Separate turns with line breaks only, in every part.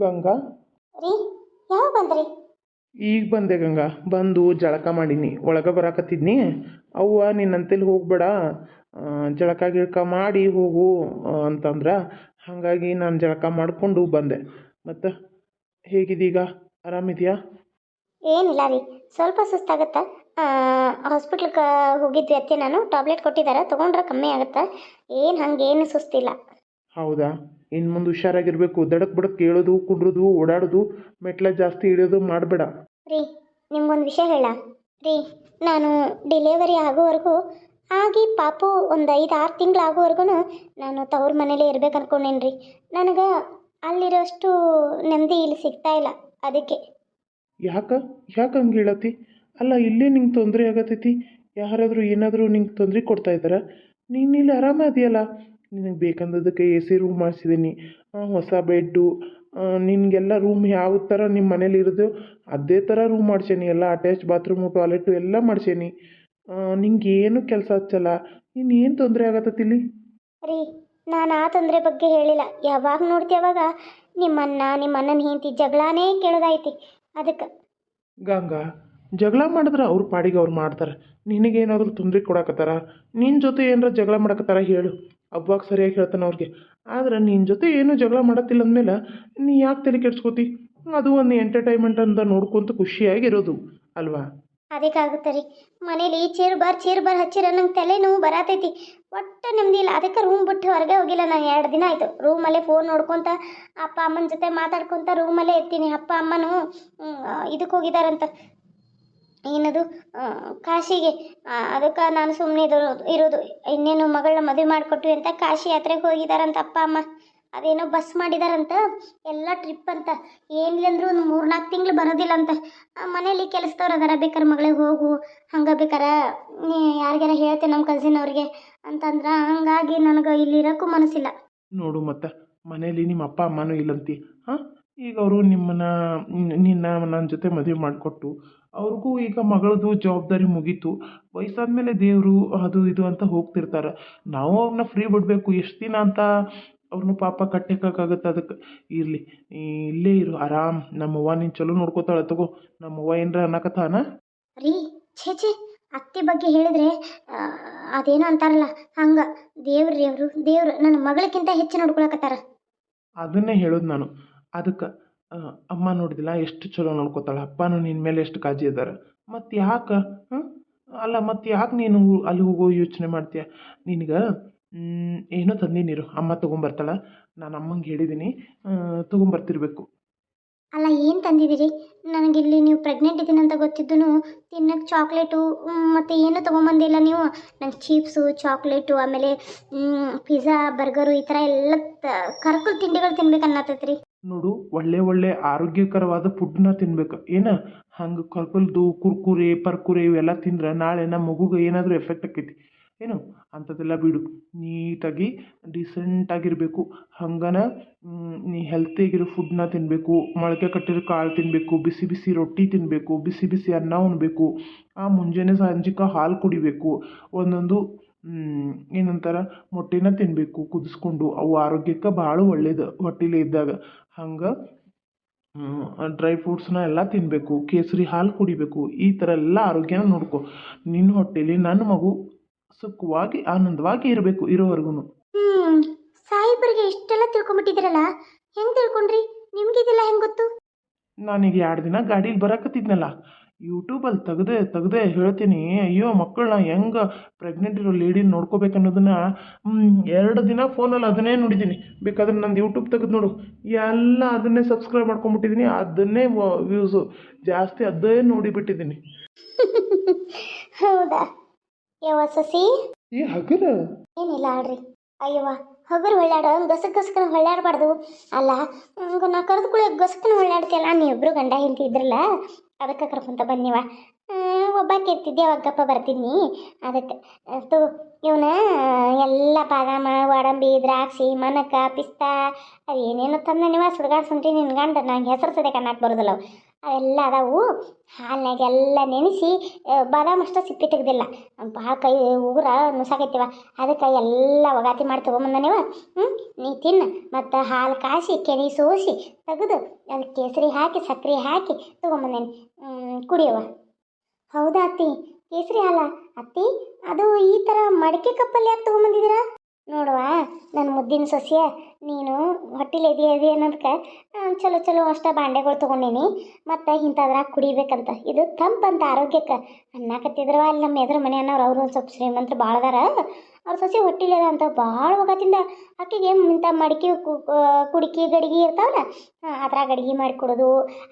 ಗಂಗಾ?
ರೀ ಯಾವಾಗ ಬಂದ್ರಿ?
ಈಗ ಬಂದೆ ಗಂಗಾ. ಬಂದು ಜಳಕ ಮಾಡೀನಿ. ಒಳಗೆ ಬರಾಕತ್ತಿದ್ನಿ. ಅವ್ವ ನಿನ್ನಂತೇಳಿ ಹೋಗ್ಬೇಡ. ಜಳಕ ಗಿಳಕ ಮಾಡಿ ಹೋಗು ಅಂತಂದ್ರ ಅಂತಂದ್ರೆ ಹಾಗಾಗಿ ನಾನು ಜಳಕ ಮಾಡಿಕೊಂಡು ಬಂದೆ. ಮತ್ತು ಹೇಗಿದೀಗ? ಆರಾಮಿದೆಯಾ?
ಏನಿಲ್ಲ ರೀ. ಸ್ವಲ್ಪ ಸುಸ್ತಾಗತ್ತೆ. ಹಾಸ್ಪಿಟ್ಲ್ಗೆ ಹೋಗಿದ್ವಿ ಅತ್ತೆ ನಾನು. ಟ್ಯಾಬ್ಲೆಟ್ ಕೊಟ್ಟಿದ್ದಾರೆ ತೊಗೊಂಡ್ರೆ ಕಮ್ಮಿ ಆಗುತ್ತೆ. ಏನು ಹಂಗೇನು ಸುಸ್ತಿಲ್ಲ.
ಹೌದಾ? ಇನ್ನು ಮುಂದೆ ಹುಷಾರಾಗಿರಬೇಕು. ದಡಕ್ ಬಡಕ್ ಕೇಳೋದು ಕುಂಡ್ರೋದು ಓಡಾಡೋದು ಮೆಟ್ಲ ಜಾಸ್ತಿ ಇಳಿಯೋದು ಮಾಡಬೇಡ.
ರೀ ನಿಮ್ಗೊಂದು ವಿಷಯ ಹೇಳ. ರೀ ನಾನು ಡೆಲಿವರಿ ಆಗೋವರೆಗೂ ಆಗಿ ಪಾಪು ಒಂದು ಐದು ಆರು ತಿಂಗಳು ಆಗೋವರೆಗೂ ನಾನು ತವ್ರ ಮನೇಲೇ ಇರ್ಬೇಕು ಅನ್ಕೊಂಡೇನಿ ರೀ. ನನಗೆ ಅಲ್ಲಿರೋಷ್ಟು ನೆಮ್ಮದಿ ಇಲ್ಲಿ ಸಿಗ್ತಾ ಇಲ್ಲ ಅದಕ್ಕೆ.
ಯಾಕೆ? ಯಾಕೆ ಹಂಗೆ ಹೇಳತ್ತಿ? ಅಲ್ಲ ಇಲ್ಲಿ ನಿಂಗೆ ತೊಂದರೆ ಆಗತೈತಿ. ಯಾರಾದರೂ ಏನಾದರೂ ನಿಂಗೆ ತೊಂದರೆ ಕೊಡ್ತಾ ಇದ್ದಾರಾ ನೀನು ಇಲ್ಲಿ ಆರಾಮ ಅದೆಯಲ್ಲ? ನಿನಗೆ ಬೇಕಂದದಕ್ಕೆ ಎ ಸಿ ರೂಮ್ ಮಾಡಿಸಿದ್ದೀನಿ ಹೊಸ ಬೆಡ್ಡು ನಿನಗೆಲ್ಲ ರೂಮ್ ಯಾವ ಥರ ನಿಮ್ಮ ಮನೇಲಿ ಇರೋದು ಅದೇ ಥರ ರೂಮ್ ಮಾಡ್ಸೇನಿ. ಎಲ್ಲ ಅಟ್ಯಾಚ್ ಬಾತ್ರೂಮು ಟಾಯ್ಲೆಟು ಎಲ್ಲ ಮಾಡ್ಸೇನಿ. ನಿಂಗೆ ಏನು ಕೆಲಸ ಹಚ್ಚಲ್ಲ. ನೀನು ಏನು ತೊಂದರೆ ಆಗತ್ತಿಲ್ಲಿ
ರೀ ನಾನು ಆ ತೊಂದರೆ ಬಗ್ಗೆ ಹೇಳಿಲ್ಲ. ಯಾವಾಗ ನೋಡ್ತಿ ಯಾವಾಗ ನಿಮ್ಮನ್ನ ನಿಮ್ಮ ಅಣ್ಣನ ಹೆಂಡತಿ ಜಗಳಾನೇ ಕೇಳೋದೈತಿ ಅದಕ್ಕೆ
ಗಂಗಾ ಜಗಳ ಮಾಡಿದ್ರೆ ಅವ್ರ ಪಾಡಿಗೆ ಅವ್ರು ಮಾಡ್ತಾರೆ. ನಿನಗೇನಾದರೂ ತೊಂದರೆ ಕೊಡಕತ್ತಾರ? ನಿನ್ನ ಜೊತೆ ಏನಾರ ಜಗಳ ಮಾಡಕತ್ತಾರ ಹೇಳು. ಅವಾಗ ಸರಿಯಾಗಿ ಹೇಳ್ತಾನೆ ಅವ್ರಿಗೆ. ಆದ್ರೆ ನಿನ್ನ ಜೊತೆ ಏನೂ ಜಗಳ ಮಾಡತ್ತಿಲ್ಲ ಅಂದಮೇಲೆ ನೀ ಯಾಕೆ ತಲೆ ಕೆಡ್ಸ್ಕೋತಿ? ಅದು ಒಂದು ಎಂಟರ್ಟೈನ್ಮೆಂಟ್ ಅಂತ ನೋಡ್ಕೊಂತ ಖುಷಿಯಾಗಿರೋದು, ಅಲ್ವಾ?
ಅದಕ್ಕಾಗುತ್ತೆ ರೀ. ಮನೇಲಿ ಚೇರ್ ಬಾರ್ ಚೇರ್ ಬಾರ್ ಹಚ್ಚಿರ ನಂಗೆ ತಲೆ ನೋವು ಬರತೈತಿ. ಒಟ್ಟು ನೆಮ್ಮದಿ ಇಲ್ಲ. ಅದಕ್ಕೆ ರೂಮ್ ಬಿಟ್ಟು ಹೊರಗೆ ಹೋಗಿಲ್ಲ ನಾನು. ಎರಡು ದಿನ ಆಯಿತು. ರೂಮಲ್ಲೇ ಫೋನ್ ನೋಡ್ಕೊತ, ಅಪ್ಪ ಅಮ್ಮನ ಜೊತೆ ಮಾತಾಡ್ಕೊತ ರೂಮಲ್ಲೇ ಇರ್ತೀನಿ. ಅಪ್ಪ ಅಮ್ಮನೂ ಇದಕ್ಕೆ ಹೋಗಿದಾರಂತ. ಏನದು ಕಾಶಿಗೆ ಅದಕ್ಕೆ ನಾನು ಸುಮ್ಮನೆ ಇರೋದು. ಇನ್ನೇನು ಮಗಳನ್ನ ಮದುವೆ ಮಾಡಿಕೊಟ್ವಿ ಅಂತ ಕಾಶಿ ಯಾತ್ರೆಗೆ ಹೋಗಿದಾರಂತ ಅಪ್ಪ, ಅಮ್ಮ. ಅದೇನೋ ಬಸ್ ಮಾಡಿದಾರಂತ, ಎಲ್ಲ ಟ್ರಿಪ್ ಅಂತ. ಏನಿಲ್ಲ ಅಂದರೂ ಒಂದು ಮೂರ್ನಾಲ್ಕು ತಿಂಗಳು ಬರೋದಿಲ್ಲ ಅಂತ. ಮನೇಲಿ ಕೆಲಸದವ್ರು ಅದಾರ, ಬೇಕಾರೆ ಮಗಳಿಗೆ ಹೋಗು, ಹಂಗೆ ಬೇಕಾರೆ ಯಾರಿಗಾರ ಹೇಳ್ತೇನೆ ನಮ್ಮ ಕಸಿನ್ ಅವ್ರಿಗೆ ಅಂತಂದ್ರೆ, ಹಂಗಾಗಿ ನನಗೆ ಇಲ್ಲಿ ಇರೋಕ್ಕೂ ಮನಸ್ಸಿಲ್ಲ.
ನೋಡು ಮತ್ತೆ ಮನೇಲಿ ನಿಮ್ಮ ಅಪ್ಪ, ಅಮ್ಮನೂ ಇಲ್ಲಂತಿ. ಹಾಂ? ಈಗ ಅವರು ನಿಮ್ಮನ್ನ, ನಿನ್ನ ನನ್ನ ಜೊತೆ ಮದುವೆ ಮಾಡಿಕೊಟ್ಟು ಅವ್ರಿಗೂ ಈಗ ಮಗಳದು ಜವಾಬ್ದಾರಿ ಮುಗೀತು. ವಯಸ್ಸಾದ್ಮೇಲೆ ದೇವರು ಅದು ಇದು ಅಂತ ಹೋಗ್ತಿರ್ತಾರೆ. ನಾವು ಅವ್ರನ್ನ ಫ್ರೀ ಬಿಡಬೇಕು ಎಷ್ಟು ದಿನ ಅಂತ ಅವ್ರನ್ನ ಪಾಪ ಕಟ್ಟಕ್ಕಾಗತ್ತೆ ಅದಕ್ಕೆ. ಇರಲಿ ಇಲ್ಲೇ ಇರು ಆರಾಮ್. ನಮ್ಮವ್ವ ನೀನು ಚಲೋ ನೋಡ್ಕೋತಾಳೆ ತಗೋ. ನಮ್ಮವ್ವ ಏನರ ಅನ್ನಕತ್ತಾನ?
ರೀ ಛೇ ಛೇ. ಅತ್ತೆ ಬಗ್ಗೆ ಹೇಳಿದ್ರೆ ಅದೇನೋ ಅಂತಾರಲ್ಲ ಹಂಗೆ. ದೇವ್ರಿ ಅವರು. ದೇವ್ರು ನನ್ನ ಮಗಳಕ್ಕಿಂತ ಹೆಚ್ಚು ನೋಡ್ಕೊಳಕತ್ತಾರ.
ಅದನ್ನೇ ಹೇಳೋದು ನಾನು. ಅದಕ್ಕೆ ಅಮ್ಮ ನೋಡಿದಿಲ್ಲ, ಎಷ್ಟು ಚಲೋ ನೋಡ್ಕೋತಾಳೆ, ಅಪ್ಪನೂ ನಿನ್ನ ಮೇಲೆ ಎಷ್ಟು ಕಾಳಜಿ ಇದ್ದಾರೆ ಮತ್ತು ಯಾಕೆ ಅಲ್ಲ ಮತ್ತು ಯಾಕೆ ನೀನು ಅಲ್ಲಿ ಹೋಗೋ ಯೋಚನೆ ಮಾಡ್ತೀಯ? ನಿನಗೆ ಏನೋ ತಂದೀನಿರು ಅಮ್ಮ ತೊಗೊಂಬರ್ತಾಳೆ, ನಾನು ಅಮ್ಮಂಗೆ ಹೇಳಿದ್ದೀನಿ ತೊಗೊಂಬರ್ತಿರ್ಬೇಕು.
ಅಲ್ಲ, ಏನು ತಂದಿದ್ದೀರಿ? ನನಗಿಲ್ಲಿ ನೀವು ಪ್ರೆಗ್ನೆಂಟ್ ಇದ್ದೀನಿ ಅಂತ ಗೊತ್ತಿದ್ದೂ ತಿನ್ನಕ್ಕೆ ಚಾಕ್ಲೇಟು ಮತ್ತು ಏನು ತೊಗೊಂಬಂದಿಲ್ಲ ನೀವು? ನಂಗೆ ಚೀಪ್ಸು ಚಾಕ್ಲೇಟು ಆಮೇಲೆ ಪಿಜ್ಜಾ ಬರ್ಗರು ಈ ಥರ ಎಲ್ಲ ಕರ್ಕು ತಿಂಡಿಗಳು ತಿನ್ಬೇಕು ಅನ್ನತ್ತೈತ್ರಿ
ನೋಡು, ಒಳ್ಳೆ ಒಳ್ಳೆ ಆರೋಗ್ಯಕರವಾದ ಫುಡ್ನ ತಿನ್ಬೇಕು. ಏನು? ಹಂಗೆ ಕರ್ಕಲ್ದು ಕುರ್ಕುರೆ, ಪರ್ಕುರೆ ಇವೆಲ್ಲ ತಿಂದ್ರೆ ನಾಳೆ ನಮ್ಮ ಮಗುಗೆ ಏನಾದರೂ ಎಫೆಕ್ಟ್ ಆಕೈತಿ. ಏನು? ಅಂಥದ್ದೆಲ್ಲ ಬಿಡು. ನೀಟಾಗಿ ಡಿಸೆಂಟಾಗಿರಬೇಕು ಹಂಗನ ನೀ ಹೆಲ್ತಿಯಾಗಿರೋ ಫುಡ್ನ ತಿನ್ನಬೇಕು ಮೊಳಕೆ ಕಟ್ಟಿರೋ ಕಾಳು ತಿನ್ನಬೇಕು ಬಿಸಿ ಬಿಸಿ ರೊಟ್ಟಿ ತಿನ್ನಬೇಕು ಬಿಸಿ ಬಿಸಿ ಅನ್ನ ಉಣ್ಣಬೇಕು ಆ ಮುಂಜಾನೆ ಸಂಜಿಕ ಹಾಲು ಕುಡಿಬೇಕು. ಒಂದೊಂದು ಏನಂತಾರ ಮೊಟ್ಟೆನ ತಿನ್ನಬೇಕು ಕುದಿಸ್ಕೊಂಡು ಅವು ಆರೋಗ್ಯಕ್ಕೆ ಭಾಳ ಒಳ್ಳೇದು ಹೊಟ್ಟೆಲಿ ಇದ್ದಾಗ. ಹಂಗೆ ಡ್ರೈ ಫ್ರೂಟ್ಸ್ನ ಎಲ್ಲ ತಿನ್ನಬೇಕು ಕೇಸರಿ ಹಾಲು ಕುಡಿಬೇಕು ಈ ಥರ ಎಲ್ಲ ಆರೋಗ್ಯನ ನೋಡ್ಕೊ. ನಿನ್ನ ಹೊಟ್ಟೆಲಿ ನನ್ನ ಮಗು ಸುಖವಾಗಿ ಆನಂದವಾಗಿ ಇರಬೇಕು ಇರೋವರೆಗೂ
ಹ್ಮ್ ಸಾಯಿಬರಿಗೆ ಇಷ್ಟೆಲ್ಲ ತಿಳ್ಕೊಂಬಿಟ್ಟಿದ್ರಲ್ಲ ಹೆಂಗೆ ತಿಳ್ಕೊಂಡ್ರಿ? ನಿಮಗೆ ಇದೆಲ್ಲ ಹೆಂಗೆ ಗೊತ್ತು?
ನಾನೀಗ ಎರಡು ದಿನ ಗಾಡೀಲಿ ಬರಾಕತ್ತಿದ್ನಲ್ಲ ಯೂಟ್ಯೂಬಲ್ಲಿ ತೆಗ್ದೆ ತೆಗ್ದೆ ಹೇಳ್ತೀನಿ ಅಯ್ಯೋ ಮಕ್ಕಳನ್ನ ಹೆಂಗೆ ಪ್ರೆಗ್ನೆಂಟ್ ಇರೋ ಲೇಡಿನ ನೋಡ್ಕೋಬೇಕು ಅನ್ನೋದನ್ನ ಎರಡು ದಿನ ಫೋನಲ್ಲಿ ಅದನ್ನೇ ನೋಡಿದ್ದೀನಿ. ಬೇಕಾದ್ರೆ ನಂದು ಯೂಟ್ಯೂಬ್ ತೆಗೆದು ನೋಡು. ಎಲ್ಲ ಅದನ್ನೇ ಸಬ್ಸ್ಕ್ರೈಬ್ ಮಾಡ್ಕೊಂಬಿಟ್ಟಿದ್ದೀನಿ ಅದನ್ನೇ ವ್ಯೂಸು ಜಾಸ್ತಿ ಅದೇ ನೋಡಿಬಿಟ್ಟಿದ್ದೀನಿ
ಹೌದಾ? ಯವ್ವ ಸಸಿ?
ಏ ಹಗರ
ಏನಿಲ್ಲ ಆಡ್ರಿ ಅಯ್ಯವ್ವ ಹಗರು ಹೊಳ್ಳಾಡ ಗಸಕ್ ಗಸಕನ ಹೊಳ್ಳಾಡಬಾರ್ದು ಅಲ್ಲ ನಾ ಕರೆದು ಕೂಡ ಗಸಕನ ಹೊಳ್ಳಾಡ್ತಿಯಲ್ಲ ನೀವಿಬ್ರು ಗಂಡ ಹೆಂಡತಿ ಇದ್ರಲ್ಲ ಅದಕ್ಕೆ ಕರ್ಕೊಂತ ಬನ್ನಿವ ಒಬ್ಬಾಕೆ ಇರ್ತಿದ್ದೆ ಅವಾಗ ಗಪ್ಪ ಬರ್ತಿದ್ನಿ ಅದಕ್ಕೆ ತು, ಇವನ, ಎಲ್ಲ ಬಾದಾಮ ಗೋಡಂಬಿ ದ್ರಾಕ್ಷಿ, ಮನಕ, ಪಿಸ್ತಾ ಅವು ಏನೇನು ತಂದ ನೀವು ಸುಡ್ಗಾಡ್ ಸುಂಟಿ ನಿನ್ನ ಗಂಡ, ನಂಗೆ ಹೆಸರು ಸದ್ಯ ಕಣ್ಣಾಕ್ ಬರೋದಿಲ್ಲ ಅವೆಲ್ಲ ಅದಾವು ಹಾಲಿನಾಗೆಲ್ಲ ನೆನೆಸಿ ಬಾದಾಮ್ ಅಷ್ಟೇ ಸಿಪ್ಪೆ ತೆಗ್ದಿಲ್ಲ. ಭಾಳ ಕೈ ಉಗುರ ನುಸಾಕೈತಿವ. ಅದಕ್ಕೆ ಎಲ್ಲ ಒಗಾತಿ ಮಾಡಿ ತೊಗೊಂಬಂದ ನೀವು? ಹ್ಞೂ ನೀ ತಿನ್ನು. ಮತ್ತು ಹಾಲು ಕಾಸಿ, ಕೆನೆ ಸೋಸಿ ತೆಗೆದು ಅದು ಕೇಸರಿ ಹಾಕಿ ಸಕ್ಕರೆ ಹಾಕಿ ತೊಗೊಂಬಂದೇನಿ ಕುಡಿಯವ ಹೌದಾ ಅತ್ತಿ? ಕೇಸರಿ ಹಾಲ? ಅತ್ತಿ, ಅದು ಈ ಥರ ಮಡಕೆ ಕಪ್ಪಲ್ಲಿ ಯಾಕೆ ತೊಗೊಂಬಂದಿದ್ದೀರಾ ನೋಡುವ ನನ್ನ ಮುದ್ದಿನ ಸೊಸೆ, ನೀನು ಹೊಟ್ಟಿಲಿ ಎದಿ ಎದಿ ಅನ್ನೋದಕ್ಕೆ ನಾನ್ ಚಲೋ ಚಲೋ ಅಷ್ಟ ಬಾಂಡೆಗಳು ತೊಗೊಂಡೀನಿ, ಮತ್ತು ಇಂಥದ್ರಾಗ ಕುಡಿಬೇಕಂತ. ಇದು ತಂಪಂತ ಆರೋಗ್ಯಕ್ಕೆ. ಅನ್ನಕತ್ತಿದ್ರವ ಅಲ್ಲಿ ನಮ್ಮ ಎದುರು ಮನೆ ಅನ್ನೋರು ಅವರು ಒಂದು ಸ್ವಲ್ಪ ಶ್ರೀಮಂತರು ಭಾಳ ಅದಾರ, ಅವ್ರ ಸೊಸೆ ಹೊಟ್ಟಿಲಿ ಅದ ಅಂತ ಭಾಳ ಹೋಗತ್ತಿಂದ ಆಕೆಗೆ ಇಂಥ ಮಡಿಕೆ ಕುಡಿಕೆ ಗಡಿಗೆ ಇರ್ತಾವಲ್ಲ, ಹಾಂ, ಅದ್ರಾಗ ಅಡಿಗೆ ಮಾಡಿಕೊಡೋದು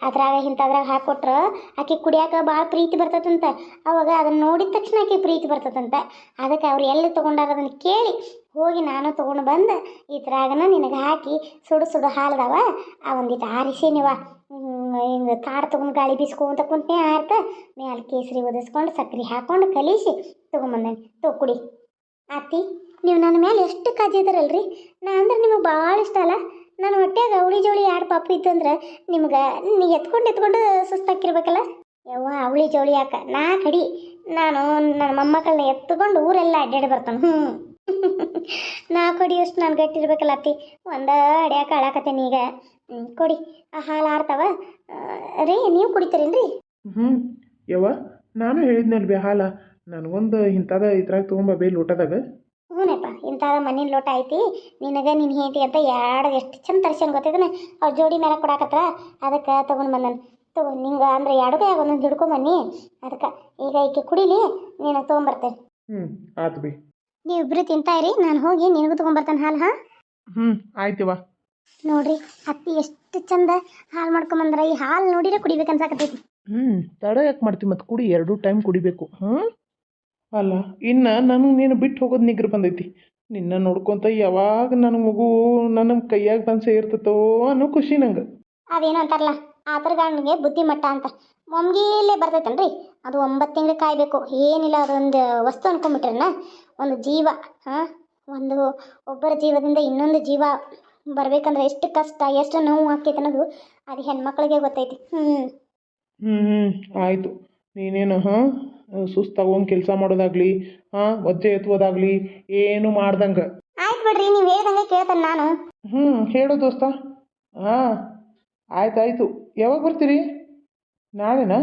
ಅದ್ರಾಗ ಇಂಥದ್ರಾಗ ಹಾಕ್ಕೊಟ್ರೆ ಆಕೆ ಕುಡಿಯಾಕ ಭಾಳ ಪ್ರೀತಿ ಬರ್ತದಂತ. ಅವಾಗ ಅದನ್ನ ನೋಡಿದ ತಕ್ಷಣ ಆಕೆ ಪ್ರೀತಿ ಬರ್ತದಂತೆ. ಅದಕ್ಕೆ ಅವ್ರು ಎಲ್ಲಿ ತೊಗೊಂಡಾರ ಅದನ್ನು ಕೇಳಿ. ಹೋಗಿ ನಾನು ತೊಗೊಂಡು ಬಂದು ಇದ್ರಾಗನ ನಿನಗೆ ಹಾಕಿ ಸುಡು ಸುಡು ಹಾಲದವ. ಆ ಒಂದಿಟ್ಟು ಆರಿಸಿ ನೀವ ಹಿಂಗೆ ಕಾಡು ತೊಗೊಂಡು ಗಾಳಿ ಬೀಸ್ಕೊಂತ ಕುಂತೇ ಆರ್ತ ಮ್ಯಾಲೆ ಕೇಸರಿ ಒದಿಸ್ಕೊಂಡು ಸಕ್ಕರೆ ಹಾಕ್ಕೊಂಡು ಕಲಿಸಿ ತೊಗೊಂಬಂದೇನಿ ತೊ ಕುಡಿ. ಅತ್ತಿ ನೀವು ನನ್ನ ಮೇಲೆ ಎಷ್ಟು ಕಾಜಿ ಇದ್ದಾರಲ್ರಿ ನಾ ಅಂದ್ರೆ ನಿಮಗೆ ಭಾಳ ಇಷ್ಟ ಅಲ್ಲ. ನನ್ನ ಹೊಟ್ಟೆಗೆ ಅವಳಿ ಜೋಳಿ ಎರಡು ಪಾಪು ಇತ್ತಂದ್ರೆ ನಿಮ್ಗೆ ನೀ ಎತ್ಕೊಂಡು ಎತ್ಕೊಂಡು ಸುಸ್ತಾಕಿರ್ಬೇಕಲ್ಲ ಯವ್ವ ಅವಳಿ ಜೋಳಿ ಯಾಕ? ನಾ ಕಡಿ. ನಾನು ನನ್ನ ಮೊಮ್ಮಕ್ಕಳನ್ನ ಎತ್ಕೊಂಡು ಊರೆಲ್ಲ ಅಡ್ಡಾಡಿ ಬರ್ತಾನೆ. ಹ್ಞೂ ನಾ ಅಷ್ಟು ನಾನು ಗಟ್ಟಿರ್ಬೇಕಲ್ಲ ಅತ್ತಿ. ಒಂದ ಅಡಿಯಾಕ ಅಳಾಕತ್ತೇನೆ ಈಗ. ಕೊಡಿ. ಆ ಹಾಲು ಆರ್ತಾವ ರೀ ನೀವು ಕುಡಿತೀರೇನ್ರಿ?
ಹ್ಞೂ ಯವ್ವ ನಾನು ಹೇಳಿದ್ನಲ್ ಬಿ ಹಾಲ. ನನಗೊಂದು ಇಂಥದ ಇದ್ರಾಗ ತೊಗೊಂಬ ಬೇ ಲೋಟದಾಗ.
ಹ್ಞೂನಪ್ಪ ಇಂಥದ ಮಣ್ಣಿನ ಲೋಟ ಐತಿ. ನಿನಗೆ ನಿನ್ನ ಹೇಂತಿ ಅಂತ ಎರಡು ಎಷ್ಟು ಚಂದ ತರ್ಸ್ಯಾನ ಗೊತ್ತಿದ್ದಾನೆ ಅವ್ರ ಜೋಡಿ ಮೇಲೆ ಕೊಡಾಕತ್ರ ಅದಕ್ಕೆ ತೊಗೊಂಡು ಬಂದನು. ತಗೋ ನಿಂಗೆ ಅಂದ್ರೆ ಎರಡು ಕೈಯಾಗ ಒಂದೊಂದು ಹಿಡ್ಕೊಂಬನ್ನಿ ಅದಕ್ಕೆ ಈಗ ಈಕೆ ಕುಡಿಲಿ ನಿನಗೆ ತೊಗೊಂಬರ್ತೇನೆ
ಹ್ಞೂ ಆತು ಬಿ.
ನೀವಿಬ್ರು ಇರಿ ನಾನು ಹೋಗಿ ನಿನಗೂ ತೊಗೊಂಬರ್ತೇನೆ ಹಾಲು ಹಾ?
ಹ್ಞೂ ಆಯ್ತವ್ವ
ನೋಡ್ರಿ ಅತ್ತಿ ಎಷ್ಟು ಚಂದ ಹಾಲು ಮಾಡ್ಕೊಂಬಂದ್ರ ಈ ಹಾಲು ನೋಡಿದ್ರೆ ಕುಡಿಬೇಕು ಅನ್ಸಾಕತ್ತೈತಿ.
ಹ್ಞೂ ತಡ ಯಾಕೆ ಮಾಡ್ತೀವಿ ಮತ್ತು ಕುಡಿ ಎರಡು ಟೈಮ್ ಕುಡಿಬೇಕು ಹ್ಮ್? ಅಲ್ಲ ಇನ್ನು ನಾನು ನೀನು ಬಿಟ್ಟು ಹೋಗೋದು ನಿಗ್ರ ಬಂದೈತಿ. ನಿನ್ನ ನೋಡ್ಕೊಂತ ಯಾವಾಗ ನನ್ನ ಮಗು ನನ್ನ ಕೈಯಾಗ ಬಂದು ಸೇರ್ತತೋ ಅನ್ನೋ ಖುಷಿ ನಂಗೆ.
ಅದೇನು ಅಂತಾರಲ್ಲ ಬುದ್ಧಿ ಬುದ್ಧಿಮಟ್ಟ ಅಂತ. ಮೊಮ್ಗಿಲೇ ಬರ್ತೈತಲ್ರಿ ಅದು ಒಂಬತ್ತು ತಿಂಗಳು ಕಾಯಬೇಕು. ಏನಿಲ್ಲ ಅದೊಂದು ವಸ್ತು ಅನ್ಕೊಂಬಿಟ್ರನ್ನ ಒಂದು ಜೀವ ಹಾಂ? ಒಂದು ಒಬ್ಬರ ಜೀವದಿಂದ ಇನ್ನೊಂದು ಜೀವ ಬರಬೇಕಂದ್ರೆ ಎಷ್ಟು ಕಷ್ಟ ಎಷ್ಟು ನೋವು ಆಕೈತೆ ಅನ್ನೋದು ಅದು ಹೆಣ್ಮಕ್ಳಿಗೆ ಗೊತ್ತೈತಿ. ಹ್ಞೂ
ಹ್ಞೂ ಹ್ಞೂ ಆಯಿತು. ನೀನೇನು ಹಾಂ? ಸುಸ್ತಾಗೋಂಗೆ ಕೆಲಸ ಮಾಡೋದಾಗ್ಲಿ ಹಾಂ? ಒಜ್ಜೆ ಎತ್ತುವುದಾಗ್ಲಿ ಏನು ಮಾಡ್ದಂಗೆ.
ಆಯ್ತು ಬಿಡ್ರಿ ನೀವು ಹೇಳ್ದಂಗೆ ಕೇಳ್ತಾನೆ ನಾನು.
ಹ್ಞೂ ಹೇಳು ದೋಸ್ತ. ಹಾಂ? ಆಯ್ತು ಆಯಿತು ಯಾವಾಗ ಬರ್ತೀರಿ? ನಾಳೆನಾ?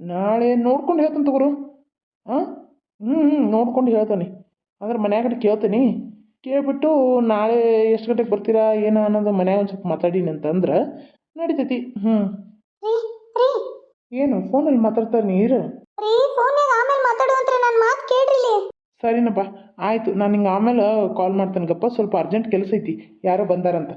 ನಾಳೆ ನೋಡ್ಕೊಂಡು ಹೇಳ್ತಾನೆ ತಗೋರು. ಹಾಂ ಹ್ಞೂ ಹ್ಞೂ ನೋಡ್ಕೊಂಡು ಹೇಳ್ತಾನೆ. ಅಂದ್ರೆ ಮನ್ಯಾಗ ಕೇಳ್ತೀನಿ. ಕೇಳ್ಬಿಟ್ಟು ನಾಳೆ ಎಷ್ಟು ಗಂಟೆಗೆ ಬರ್ತೀರಾ ಏನು ಅನ್ನೋದು ಮನ್ಯಾಗ ಒಂದು ಸ್ವಲ್ಪ ಮಾತಾಡೀನಿ ಅಂತಂದ್ರೆ ನಡಿತೈತಿ. ಹ್ಞೂ ಏನು ಫೋನಲ್ಲಿ ಮಾತಾಡ್ತಾರೆ ನೀರು ಸರಿನಪ್ಪ ಆಯಿತು. ನಾನು ನಿಂಗೆ ಆಮೇಲೆ ಕಾಲ್ ಮಾಡ್ತೇನೆ ಗಪ್ಪ ಸ್ವಲ್ಪ ಅರ್ಜೆಂಟ್ ಕೆಲಸ ಐತಿ. ಯಾರೋ ಬಂದಾರಂತ.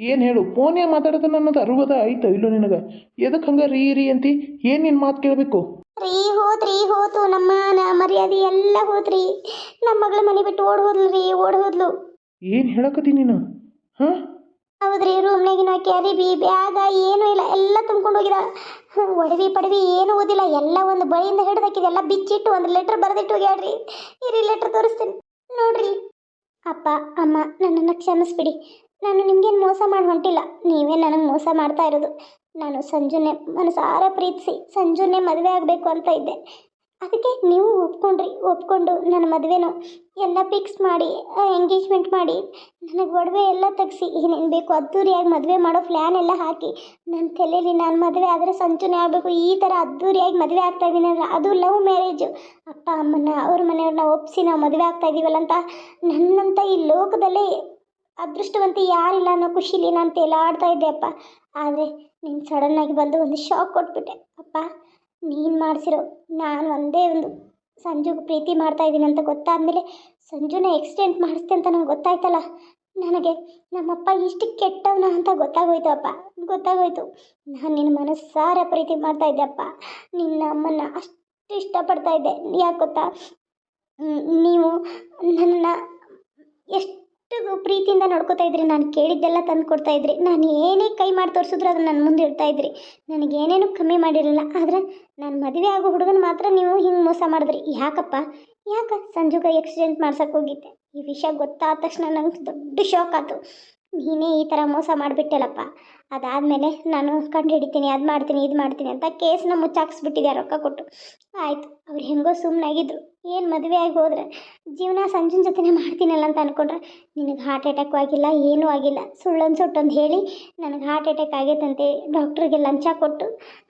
ಏನು ಹೇಳು? ಫೋನೇ ಮಾತಾಡೋದು ಅನ್ನೋದು ಅರುವದ ಆಯ್ತು? ಇಲ್ಲೋ ನಿನಗೆ? ಎದಕ್ಕೆ ಹಂಗ ರೀ ರೀ ಅಂತಿ? ಏನು ನಿನ್ನ ಮಾತು ಕೇಳಬೇಕು?
ರೀ ಹೋದ್ರಿ ಹೋತು. ನಮ್ಮ ನಾ ಮರ್ಯಾದೆ ಎಲ್ಲ ಹೋದ್ರಿ ನಮ್ಮ ಮಗಳ ಮನೆ ಬಿಟ್ಟು ಓಡ್ ರೀ ಓಡ್ ಹೋದ್ಲು.
ಏನು ಹೇಳಕತ್ತಿ ನೀನು? ಹಾಂ?
ಹೌದ್ರಿ ರೂಮ್ನಾಗಿನ ಕ್ಯಾರಿಬಿ ಬ್ಯಾಗ ಏನು ಇಲ್ಲ. ಎಲ್ಲ ತುಂಬ್ಕೊಂಡು ಹೋಗಿದ. ಒಡವಿ ಪಡವಿ ಏನು ಓದಿಲ್ಲ. ಎಲ್ಲ ಒಂದು ಬಳಿಯಿಂದ ಹಿಡ್ದಾಕಿದೆ. ಎಲ್ಲ ಬಿಚ್ಚಿಟ್ಟು ಒಂದು ಲೆಟರ್ ಬರೆದಿಟ್ಟು ಹೋಗ್ಯಾಡ್ರಿ ಇರಿ ಲೆಟರ್ ತೋರಿಸ್ತೀನಿ. ನೋಡ್ರಿ. ಅಪ್ಪ ಅಮ್ಮ ನನ್ನನ್ನು ಕ್ಷಮಿಸ್ಬಿಡಿ. ನಾನು ನಿಮ್ಗೇನು ಮೋಸ ಮಾಡಿ ಹೊಂಟಿಲ್ಲ. ನೀವೇ ನನಗೆ ಮೋಸ ಮಾಡ್ತಾ ಇರೋದು. ನಾನು ಸಂಜುನೇ ಮನಸಾರ ಪ್ರೀತಿಸಿ ಸಂಜುನೇ ಮದುವೆ ಆಗಬೇಕು ಅಂತ ಇದ್ದೆ. ಅದಕ್ಕೆ ನೀವು ಒಪ್ಕೊಂಡ್ರಿ. ಒಪ್ಕೊಂಡು ನನ್ನ ಮದುವೆನೂ ಎಲ್ಲ ಫಿಕ್ಸ್ ಮಾಡಿ ಎಂಗೇಜ್ಮೆಂಟ್ ಮಾಡಿ, ನನಗೆ ಒಡವೆ ಎಲ್ಲ ತೆಗೆಸಿ, ಏನೇನು ಬೇಕು ಅದ್ದೂರಿಯಾಗಿ ಮದುವೆ ಮಾಡೋ ಪ್ಲ್ಯಾನ್ ಎಲ್ಲ ಹಾಕಿ ನನ್ನ ತಲೆಯಲ್ಲಿ ನಾನು ಮದುವೆ ಆದರೆ ಸಂಚುನೆ ಆಗಬೇಕು. ಈ ಥರ ಅದ್ದೂರಿಯಾಗಿ ಮದುವೆ ಆಗ್ತಾ ಇದ್ದೀನಿ ಅಂದರೆ ಅದು ಲವ್ ಮ್ಯಾರೇಜು ಅಪ್ಪ ಅಮ್ಮನ ಅವ್ರ ಮನೆಯವ್ರನ್ನ ಒಪ್ಪಿಸಿ ನಾವು ಮದುವೆ ಆಗ್ತಾ ಇದ್ದೀವಲ್ಲ ಅಂತ ನನ್ನಂತ ಈ ಲೋಕದಲ್ಲೇ ಅದೃಷ್ಟವಂತ ಯಾರಿಲ್ಲ ಅನ್ನೋ ಖುಷಿಲಿ ನಾನು ತೇಲಾಡ್ತಾ ಇದ್ದೆ, ಅಪ್ಪ. ಆದರೆ ನೀನು ಸಡನ್ನಾಗಿ ಬಂದು ಒಂದು ಶಾಕ್ ಕೊಟ್ಬಿಟ್ಟೆ, ಅಪ್ಪ. ನೀನು ಮಾಡಿಸಿರೋ, ನಾನು ಒಂದೇ ಒಂದು ಸಂಜುಗೆ ಪ್ರೀತಿ ಮಾಡ್ತಾ ಇದ್ದೀನಿ ಅಂತ ಗೊತ್ತಾದಮೇಲೆ ಸಂಜುನ ಎಕ್ಸಿಡೆಂಟ್ ಮಾಡಿಸ್ತೆ ಅಂತ ನಂಗೆ ಗೊತ್ತಾಯ್ತಲ್ಲ. ನನಗೆ ನಮ್ಮಪ್ಪ ಇಷ್ಟು ಕೆಟ್ಟವನ ಅಂತ ಗೊತ್ತಾಗೋಯ್ತು, ಅಪ್ಪ. ಗೊತ್ತಾಗೋಯ್ತು. ನಾನು ನಿನ್ನ ಮನಸ್ಸಾರ ಪ್ರೀತಿ ಮಾಡ್ತಾ ಇದ್ದೆ, ಅಪ್ಪ. ನಿನ್ನ ಅಮ್ಮನ ಅಷ್ಟು ಇಷ್ಟಪಡ್ತಾ ಇದ್ದೆ. ಯಾಕೆ ಗೊತ್ತಾ? ನೀವು ನನ್ನ ಎಷ್ಟು ಎಷ್ಟು ಪ್ರೀತಿಯಿಂದ ನೋಡ್ಕೋತಾ ಇದ್ರಿ. ನಾನು ಕೇಳಿದ್ದೆಲ್ಲ ತಂದು ಕೊಡ್ತಾ ಇದ್ರಿ. ನಾನು ಏನೇ ಕೈ ಮಾಡಿ ತೋರಿಸಿದ್ರು ಅದನ್ನ ನನ್ನ ಮುಂದೆ ಇಡ್ತಾ ಇದ್ರಿ. ನನಗೆ ಏನೇನು ಕಮ್ಮಿ ಮಾಡಿರಲಿಲ್ಲ. ಆದರೆ ನಾನು ಮದುವೆ ಆಗೋ ಹುಡುಗನ ಮಾತ್ರ ನೀವು ಹಿಂಗೆ ಮೋಸ ಮಾಡಿದ್ರಿ. ಯಾಕಪ್ಪ? ಯಾಕೆ ಸಂಜುಗ ಆಕ್ಸಿಡೆಂಟ್ ಮಾಡ್ಸಕ್ಕೆ ಹೋಗಿದ್ದೆ? ಈ ವಿಷಯ ಗೊತ್ತಾದ ತಕ್ಷಣ ನಂಗೆ ದೊಡ್ಡ ಶಾಕ್ ಆಯ್ತು ನೀನೇ ಈ ಥರ ಮೋಸ ಮಾಡಿಬಿಟ್ಟೆಲ್ಲಪ್ಪ ಅದಾದಮೇಲೆ ನಾನು ಕಂಡು ಹಿಡಿತೀನಿ, ಅದು ಮಾಡ್ತೀನಿ, ಇದು ಮಾಡ್ತೀನಿ ಅಂತ ಕೇಸನ್ನ ಮುಚ್ಚಾಕ್ಸ್ಬಿಟ್ಟಿದೆ ರೊಕ್ಕ ಕೊಟ್ಟು. ಆಯಿತು, ಅವ್ರು ಹೆಂಗೋ ಸುಮ್ಮನಾಗಿದ್ರು ಏನು ಮದುವೆ ಆಗಿ ಹೋದ್ರೆ? ಜೀವನ ಸಂಜುನ ಜೊತೆನೇ ಮಾಡ್ತೀನಲ್ಲ ಅಂತ ಅಂದ್ಕೊಂಡ್ರೆ ನಿನಗೆ ಹಾರ್ಟ್ ಅಟ್ಯಾಕು ಆಗಿಲ್ಲ, ಏನೂ ಆಗಿಲ್ಲ. ಸುಳ್ಳೊಂದು ಸುಟ್ಟೊಂದು ಹೇಳಿ, ನನಗೆ ಹಾರ್ಟ್ ಅಟ್ಯಾಕ್ ಆಗೈತಂತೆ ಡಾಕ್ಟ್ರಿಗೆ ಲಂಚ ಕೊಟ್ಟು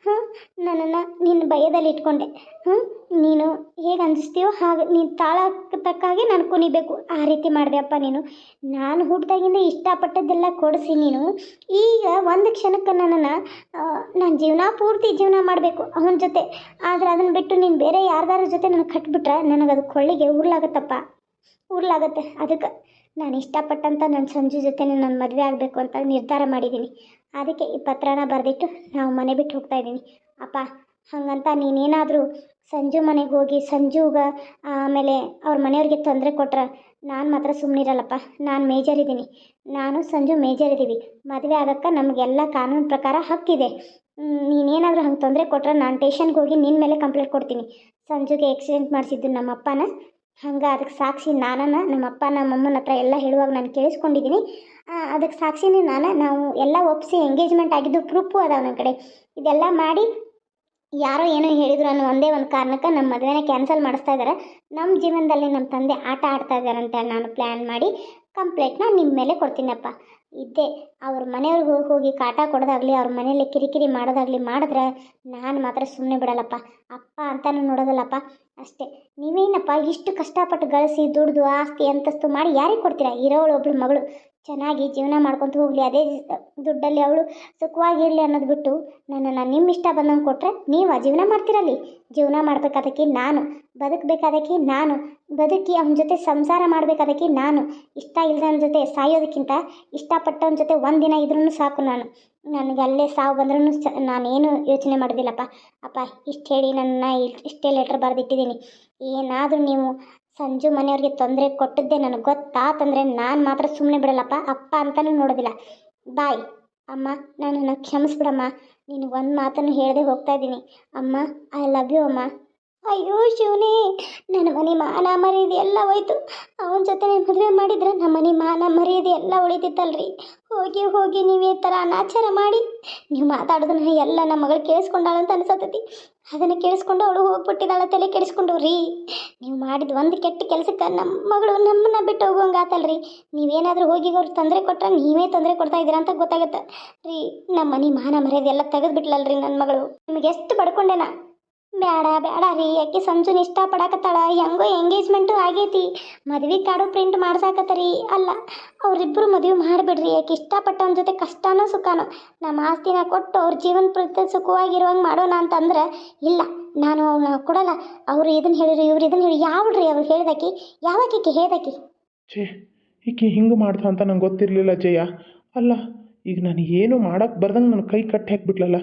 ಹಾಂ ನನ್ನನ್ನು ನಿನ್ನ ಭಯದಲ್ಲಿ ಇಟ್ಕೊಂಡೆ. ಹ್ಞೂ ನೀನು ಹೇಗೆ ಅನಿಸ್ತೀಯೋ ಹಾಗೆ, ನೀನು ತಾಳಕ್ಕೆ ತಕ್ಕಾಗೆ ನಾನು ಕುಣಿಬೇಕು. ಆ ರೀತಿ ಮಾಡಿದೆಯಪ್ಪ ನೀನು. ನಾನು ಹುಟ್ಟಿದಾಗಿಂದ ಇಷ್ಟಪಟ್ಟದ್ದೆಲ್ಲ ಕೊಡಿಸಿ ನೀನು. ಈಗ ಒಂದು ಕ್ಷಣಕ್ಕೆ ನನ್ನನ್ನು ನಾನು ಜೀವನ ಪೂರ್ತಿ ಜೀವನ ಮಾಡಬೇಕು ಅವನ ಜೊತೆ. ಆದರೆ ಅದನ್ನು ಬಿಟ್ಟು ನೀನು ಬೇರೆ ಯಾರ್ದಾರ ಜೊತೆ ನನಗೆ ಕಟ್ಬಿಟ್ರೆ ನನಗೆ ಅದು ಕೊಳ್ಳಿಗೆ ಉರ್ಲಾಗತ್ತಪ್ಪ ಉರ್ಲಾಗತ್ತೆ ಅದಕ್ಕೆ ನಾನು ಇಷ್ಟಪಟ್ಟಂಥ ನನ್ನ ಸಂಜು ಜೊತೆನೇ ನಾನು ಮದುವೆ ಆಗಬೇಕು ಅಂತ ನಿರ್ಧಾರ ಮಾಡಿದ್ದೀನಿ ಅದಕ್ಕೆ ಈ ಪತ್ರನ ಬರೆದಿಟ್ಟು ನಾವು ಮನೆ ಬಿಟ್ಟು ಹೋಗ್ತಾ ಇದ್ದೀನಿ. ಅಪ್ಪ, ಹಾಗಂತ ನೀನೇನಾದರೂ ಸಂಜು ಮನೆಗೆ ಹೋಗಿ, ಸಂಜುಗ ಆಮೇಲೆ ಅವ್ರ ಮನೆಯವ್ರಿಗೆ ತೊಂದರೆ ಕೊಟ್ರೆ ನಾನು ಮಾತ್ರ ಸುಮ್ಮನಿರಲ್ಲಪ್ಪ ನಾನು ಮೇಜರ್ ಇದ್ದೀನಿ. ನಾನು, ಸಂಜು ಮೇಜರ್ ಇದ್ದೀವಿ ಮದುವೆ ಆಗೋಕ್ಕೆ ನಮಗೆಲ್ಲ ಕಾನೂನು ಪ್ರಕಾರ ಹಕ್ಕಿದೆ ನೀನೇನಾದರೂ ಹಂಗೆ ತೊಂದರೆ ಕೊಟ್ಟರೆ ನಾನು ಟೇಷನ್ಗೆ ಹೋಗಿ ನಿನ್ನ ಮೇಲೆ ಕಂಪ್ಲೇಂಟ್ ಕೊಡ್ತೀನಿ. ಸಂಜುಗೆ ಆಕ್ಸಿಡೆಂಟ್ ಮಾಡಿಸಿದ್ದು ನಮ್ಮ ಅಪ್ಪನ. ಹಂಗೆ ಅದಕ್ಕೆ ಸಾಕ್ಷಿ ನಾನನ್ನು ನಮ್ಮ ಅಪ್ಪ, ನಮ್ಮ ಅಮ್ಮನ ಹತ್ರ ಎಲ್ಲ ಹೇಳುವಾಗ ನಾನು ಕೇಳಿಸ್ಕೊಂಡಿದ್ದೀನಿ. ಅದಕ್ಕೆ ಸಾಕ್ಷಿನೇ ನಾನು. ನಾವು ಎಲ್ಲ ಒಪ್ಪಿಸಿ ಎಂಗೇಜ್ಮೆಂಟ್ ಆಗಿದ್ದು ಪ್ರೂಫು ಅದಾವ ನನ್ನ ಕಡೆ. ಇದೆಲ್ಲ ಮಾಡಿ ಯಾರೋ ಏನೋ ಹೇಳಿದ್ರು ಅನ್ನೋ ಒಂದೇ ಒಂದು ಕಾರಣಕ್ಕೆ ನಮ್ಮ ಮದುವೆನ ಕ್ಯಾನ್ಸಲ್ ಮಾಡಿಸ್ತಾ ಇದ್ದಾರೆ ನಮ್ಮ ಜೀವನದಲ್ಲಿ ನಮ್ಮ ತಂದೆ ಆಟ ಆಡ್ತಾ ಅಂತ ನಾನು ಪ್ಲ್ಯಾನ್ ಮಾಡಿ ಕಂಪ್ಲೇಂಟ್ನ ನಿಮ್ಮ ಮೇಲೆ ಕೊಡ್ತೀನಪ್ಪ. ಇದ್ದೇ, ಅವ್ರ ಮನೆಯವ್ರಿಗೆ ಹೋಗಿ ಹೋಗಿ ಕಾಟ ಕೊಡೋದಾಗಲಿ, ಅವ್ರ ಮನೇಲಿ ಕಿರಿಕಿರಿ ಮಾಡೋದಾಗಲಿ ಮಾಡಿದ್ರೆ ನಾನು ಮಾತ್ರ ಸುಮ್ಮನೆ ಬಿಡಲ್ಲಪ್ಪ. ಅಪ್ಪ ಅಂತಾನು ನೋಡೋದಲ್ಲಪ್ಪ. ಅಷ್ಟೇ, ನೀವೇನಪ್ಪ ಇಷ್ಟು ಕಷ್ಟಪಟ್ಟು ಗಳಿಸಿ ದುಡ್ದು, ಆಸ್ತಿ, ಅಂತಸ್ತು ಮಾಡಿ ಯಾರಿಗೆ ಕೊಡ್ತೀರಾ? ಇರೋಳು ಒಬ್ಳು ಮಗಳು. ಚೆನ್ನಾಗಿ ಜೀವನ ಮಾಡ್ಕೊತ ಹೋಗಲಿ. ಅದೇ ದುಡ್ಡಲ್ಲಿ ಅವಳು ಸುಖವಾಗಿರಲಿ ಅನ್ನೋದು ಬಿಟ್ಟು ನನ್ನನ್ನು ನಿಮ್ಮ ಇಷ್ಟ ಬಂದಂಗೆ ಕೊಟ್ಟರೆ ನೀವು ಜೀವನ ಮಾಡ್ತಿರಲಿ ಜೀವನ ಮಾಡ್ಬೇಕಾದಕ್ಕೆ ನಾನು, ಬದುಕಬೇಕಾದಕ್ಕೆ ನಾನು, ಬದುಕಿ ಅವನ ಜೊತೆ ಸಂಸಾರ ಮಾಡಬೇಕಾದಕ್ಕೆ ನಾನು, ಇಷ್ಟ ಇಲ್ಲದವನ ಜೊತೆ ಸಾಯೋದಕ್ಕಿಂತ ಇಷ್ಟಪಟ್ಟವನ ಜೊತೆ ಒಂದಿನ ಇದ್ರೂ ಸಾಕು ನಾನು. ನನಗೆ ಅಲ್ಲೇ ಸಾವು ಬಂದ್ರೂ ಸ ನಾನೇನು ಯೋಚನೆ ಮಾಡೋದಿಲ್ಲಪ್ಪ. ಅಪ್ಪ, ಇಷ್ಟು ಹೇಳಿ ನನ್ನ ಇಷ್ಟೇ ಲೆಟ್ರ್ ಬರೆದಿಟ್ಟಿದ್ದೀನಿ. ಏನಾದರೂ ನೀವು ಸಂಜು ಮನೆಯವ್ರಿಗೆ ತೊಂದರೆ ಕೊಟ್ಟದ್ದೇ ನನಗೆ ಗೊತ್ತಾತಂದರೆ ನಾನು ಮಾತ್ರ ಸುಮ್ಮನೆ ಬಿಡಲ್ಲಪ್ಪ, ಅಪ್ಪ ಅಂತಲೂ ನೋಡೋದಿಲ್ಲ. ಬಾಯ್. ಅಮ್ಮ ನನ್ನನ್ನು ಕ್ಷಮಿಸ್ಬಿಡಮ್ಮ. ನೀನು ಒಂದು ಮಾತನ್ನು ಹೇಳದೆ ಹೋಗ್ತಾ ಇದ್ದೀನಿ. ಅಮ್ಮ ಐ ಲವ್ ಯು ಅಮ್ಮ. ಅಯ್ಯೋ ಶಿವನೇ ನನ್ನ ಮನೆ ಮಾನ ಮರ್ಯಾದೆ ಎಲ್ಲ ಹೋಯ್ತು. ಅವನ ಜೊತೆ ಮದುವೆ ಮಾಡಿದ್ರೆ ನಮ್ಮ ಮನೆ ಮಾನ ಮರ್ಯಾದೆ ಎಲ್ಲ ಉಳಿತಿತ್ತಲ್ರಿ. ಹೋಗಿ ಹೋಗಿ ನೀವು ಈ ಥರ ಅನಾಚಾರ ಮಾಡಿ ನೀವು ಮಾತಾಡೋದನ್ನ ಎಲ್ಲ ನಮ್ಮ ಮಗಳು ಕೇಳಿಸ್ಕೊಂಡಾಳಂತ ಅನ್ಸತ್ತೈತಿ ಅದನ್ನು ಕೇಳಿಸ್ಕೊಂಡು ಅವಳು ಹೋಗ್ಬಿಟ್ಟಿದ್ದಾಳೆ, ತಲೆ ಕೆಡಿಸ್ಕೊಂಡು ರೀ. ನೀವು ಮಾಡಿದ ಒಂದು ಕೆಟ್ಟ ಕೆಲಸಕ್ಕೆ ನಮ್ಮ ಮಗಳು ನಮ್ಮನ್ನ ಬಿಟ್ಟು ಹೋಗೋಂಗಾತಲ್ರಿ ನೀವೇನಾದರೂ ಹೋಗಿ ಅವ್ರು ತೊಂದರೆ ಕೊಟ್ಟರೆ ನೀವೇ ತೊಂದರೆ ಕೊಡ್ತಾ ಇದ್ದೀರಾ ಅಂತ ಗೊತ್ತಾಗುತ್ತೆ. ರೀ ನಮ್ಮ ಮನೆ ಮಾನ ಮರ್ಯಾದೆ ಎಲ್ಲ ತೆಗೆದ್ಬಿಟ್ಲಲ್ರಿ ನನ್ನ ಮಗಳು. ನಿಮಗೆ ಎಷ್ಟು ಬಡ್ಕೊಂಡೆನಾ ಬೇಡ ಬೇಡ ರೀ. ಯಾಕೆ ಸಂಜುನ್ ಇಷ್ಟಪಡಕತ್ತಾಳ ಹೆಂಗೋ ಎಂಗೇಜ್ಮೆಂಟು ಆಗೈತಿ. ಮದ್ವೆ ಕಾರ್ಡು ಪ್ರಿಂಟ್ ಮಾಡ್ಸಾಕತ್ತರಿ. ಅಲ್ಲ ಅವರಿಬ್ಬರು ಮದುವೆ ಮಾಡಿಬಿಡ್ರಿ. ಯಾಕೆ ಇಷ್ಟಪಟ್ಟವನ ಜೊತೆ ಕಷ್ಟನೂ ಸುಖನೋ. ನಮ್ಮ ಆಸ್ತಿನ ಕೊಟ್ಟು ಅವ್ರ ಜೀವನ ಪ್ರತಿ ಸುಖವಾಗಿರುವಂಗೆ ಮಾಡೋಣ ಅಂತಂದ್ರೆ, ಇಲ್ಲ, ನಾನು ಅವನ್ನ ಕೊಡಲ್ಲ. ಅವರು ಇದನ್ನು ಹೇಳಿರಿ, ಇವ್ರು ಇದನ್ನು ಹೇಳಿ ಯಾವ್ರಿ ಅವ್ರು ಹೇಳ್ದಾಕಿ? ಯಾವಾಕಿ ಹೇಳ್ದಾಕಿ?
ಛೇ, ಈಕೆ ಹಿಂಗೆ ಮಾಡ್ತಾ ಅಂತ ನಂಗೆ ಗೊತ್ತಿರಲಿಲ್ಲ ಜಯ. ಅಲ್ಲ, ಈಗ ನಾನು ಏನು ಮಾಡಕ್ಕೆ ಬರ್ದಂಗೆ ನನ್ನ ಕೈ ಕಟ್ಟಿ ಹಾಕ್ಬಿಟ್ಲಲ್ಲ.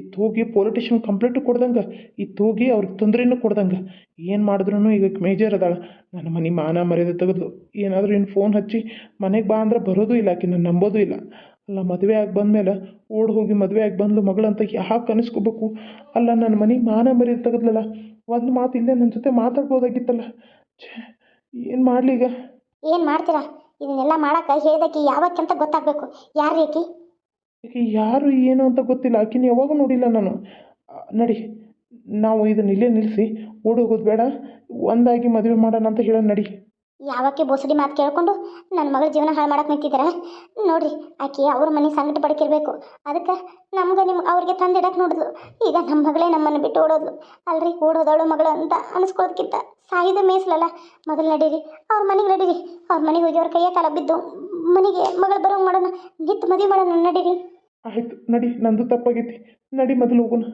ಇತ್ತು ಹೋಗಿ ಪೊಲಿಟಿಷನ್ ಕಂಪ್ಲೇಂಟು ಕೊಡ್ದಂಗೆ ಇತ್ತು ಹೋಗಿ ಅವ್ರಿಗೆ ತೊಂದರೆನೂ ಕೊಡ್ದಂಗೆ. ಏನು ಮಾಡಿದ್ರು ಈಗ ಮೇಜರ್ ಅದಾಳ. ನನ್ನ ಮನೆ ಮಾನ ಮರ್ಯಾದೆ ತೆಗೆದು ಏನಾದರೂ ಇನ್ನು ಫೋನ್ ಹಚ್ಚಿ ಮನೆಗೆ ಬಾ ಅಂದ್ರೆ ಬರೋದು ಇಲ್ಲ ಆಕೆ ನಾನು ನಂಬೋದು ಇಲ್ಲ. ಅಲ್ಲ, ಮದುವೆ ಆಗಿ ಬಂದಮೇಲೆ ಓಡ್ ಹೋಗಿ ಮದುವೆ ಆಗಿ ಬಂದ್ಲು ಮಗಳಂತ ಯಾಕೆ ಕನಸ್ಕೋಬೇಕು ಅಲ್ಲ ನನ್ನ ಮನೆ ಮಾನ ಮರ್ಯಾದೆ ತೆಗೆದ್ಲಲ್ಲ, ಒಂದು ಮಾತು ಇಲ್ಲೇ ನನ್ನ ಜೊತೆ ಮಾತಾಡ್ಬೋದಾಗಿತ್ತಲ್ಲ. ಛೇ, ಏನು ಮಾಡಲಿ ಈಗ?
ಏನು ಮಾಡ್ತೀರಾ? ಇದನ್ನೆಲ್ಲ ಮಾಡಕ್ಕೆ ಯಾವಕ್ಕೆ ಯಾವಕ್ಕಂತ ಗೊತ್ತಾಗಬೇಕು. ಯಾರು ಆಕಿ?
ಆಕೆ ಯಾರು ಏನು ಅಂತ ಗೊತ್ತಿಲ್ಲ. ಆಕಿನ ಯಾವಾಗ ನೋಡಿಲ್ಲ ನಾನು. ನಡಿ, ನಾವು ಇದನ್ನ ಇಲ್ಲೇ ನಿಲ್ಲಿಸಿ ಓಡೋಗೋದು ಬೇಡ. ಒಂದಾಗಿ ಮದುವೆ ಮಾಡೋಣ ಅಂತ ಹೇಳೋಣ ನಡಿ.
ಯಾವಕ್ಕೆ ಬೋಸಡಿ ಮಾತು ಕೇಳ್ಕೊಂಡು ನನ್ನ ಮಗಳ ಜೀವನ ಹಾಳು ಮಾಡಕ್ಕೆ ನಿಂತಿದ್ದಾರೆ ನೋಡ್ರಿ, ಆಕೆ ಅವ್ರ ಮನೆ ಸಂಕಟ ಪಡ್ಕಿರ್ಬೇಕು ಅದಕ್ಕೆ ನಮ್ಗೆ ನಿಮ್ಗೆ ಅವ್ರಿಗೆ ತಂದಿಡಕ್ಕೆ ನೋಡಿದ್ಲು ಈಗ ನಮ್ಮ ಮಗಳೇ ನಮ್ಮನ್ನು ಬಿಟ್ಟು ಓಡೋದ್ಲು ಅಲ್ರಿ ಓಡೋದವಳು ಮಗಳು ಅಂತ ಅನಿಸ್ಕೊಳ್ಳೋದಕ್ಕಿಂತ ಸಾಯಿದ ಮೇಸಲಲ್ಲ ಮೊದಲು ನಡೀರಿ, ಅವ್ರ ಮನೆಗೆ ನಡೀರಿ. ಅವ್ರ ಮನೆಗೆ ಹೋಗಿ ಅವ್ರ ಕೈಯ ಕಾಲ ಬಿದ್ದು ಮನೆಗೆ ಮಗಳು ಬರೋಂಗೆ ಮಾಡೋಣ. ನಿತ್ತು ಮದುವೆ ಮಾಡೋಣ ನಡೀರಿ.
ಆಯ್ತು ನಡಿ ನಂದು ತಪ್ಪಾಗೈತಿ. ನಡಿ ಮೊದಲು ಹೋಗೋಣ.